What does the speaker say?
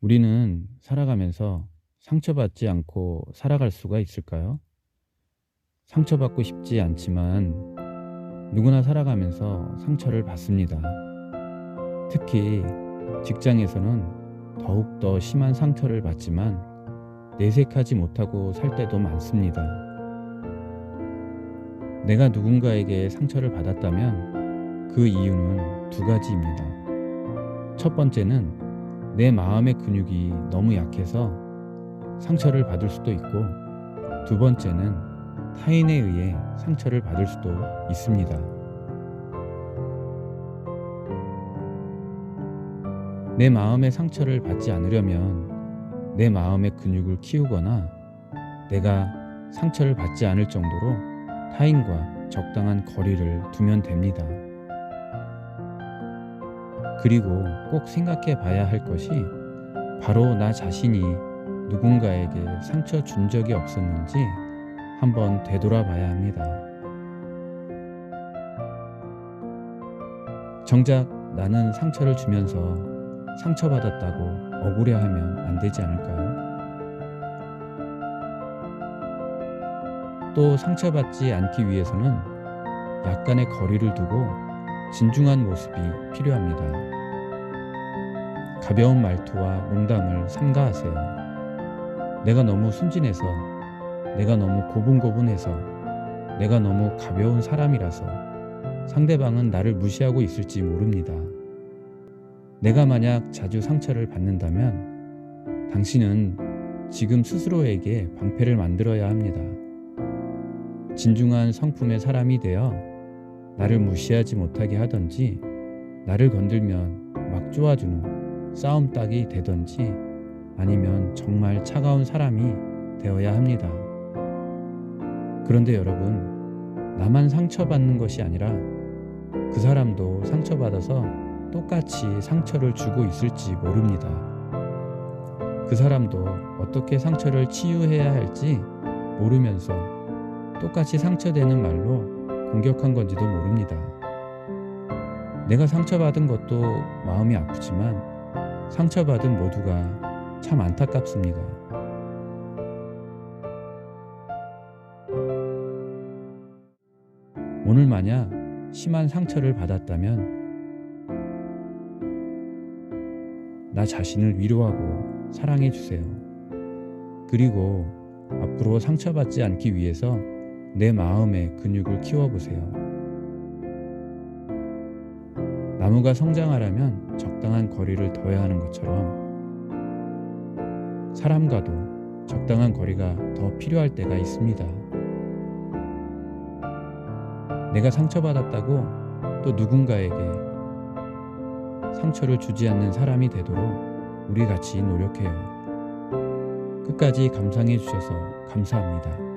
우리는 살아가면서 상처받지 않고 살아갈 수가 있을까요? 상처받고 싶지 않지만 누구나 살아가면서 상처를 받습니다. 특히 직장에서는 더욱더 심한 상처를 받지만 내색하지 못하고 살 때도 많습니다. 내가 누군가에게 상처를 받았다면 그 이유는 두 가지입니다. 첫 번째는 내 마음의 근육이 너무 약해서 상처를 받을 수도 있고 두 번째는 타인에 의해 상처를 받을 수도 있습니다. 내 마음의 상처를 받지 않으려면 내 마음의 근육을 키우거나 내가 상처를 받지 않을 정도로 타인과 적당한 거리를 두면 됩니다. 그리고 꼭 생각해 봐야 할 것이 바로 나 자신이 누군가에게 상처 준 적이 없었는지 한번 되돌아 봐야 합니다. 정작 나는 상처를 주면서 상처받았다고 억울해하면 안 되지 않을까요? 또 상처받지 않기 위해서는 약간의 거리를 두고 진중한 모습이 필요합니다. 가벼운 말투와 농담을 삼가하세요. 내가 너무 순진해서, 내가 너무 고분고분해서, 내가 너무 가벼운 사람이라서 상대방은 나를 무시하고 있을지 모릅니다. 내가 만약 자주 상처를 받는다면 당신은 지금 스스로에게 방패를 만들어야 합니다. 진중한 성품의 사람이 되어 나를 무시하지 못하게 하던지 나를 건들면 막 쪼아주는 싸움닭이 되던지 아니면 정말 차가운 사람이 되어야 합니다. 그런데 여러분, 나만 상처받는 것이 아니라 그 사람도 상처받아서 똑같이 상처를 주고 있을지 모릅니다. 그 사람도 어떻게 상처를 치유해야 할지 모르면서 똑같이 상처되는 말로 공격한 건지도 모릅니다. 내가 상처받은 것도 마음이 아프지만 상처받은 모두가 참 안타깝습니다. 오늘 만약 심한 상처를 받았다면 나 자신을 위로하고 사랑해 주세요. 그리고 앞으로 상처받지 않기 위해서 내 마음의 근육을 키워보세요. 나무가 성장하려면 적당한 거리를 둬야 하는 것처럼 사람과도 적당한 거리가 더 필요할 때가 있습니다. 내가 상처받았다고 또 누군가에게 상처를 주지 않는 사람이 되도록 우리 같이 노력해요. 끝까지 감상해 주셔서 감사합니다.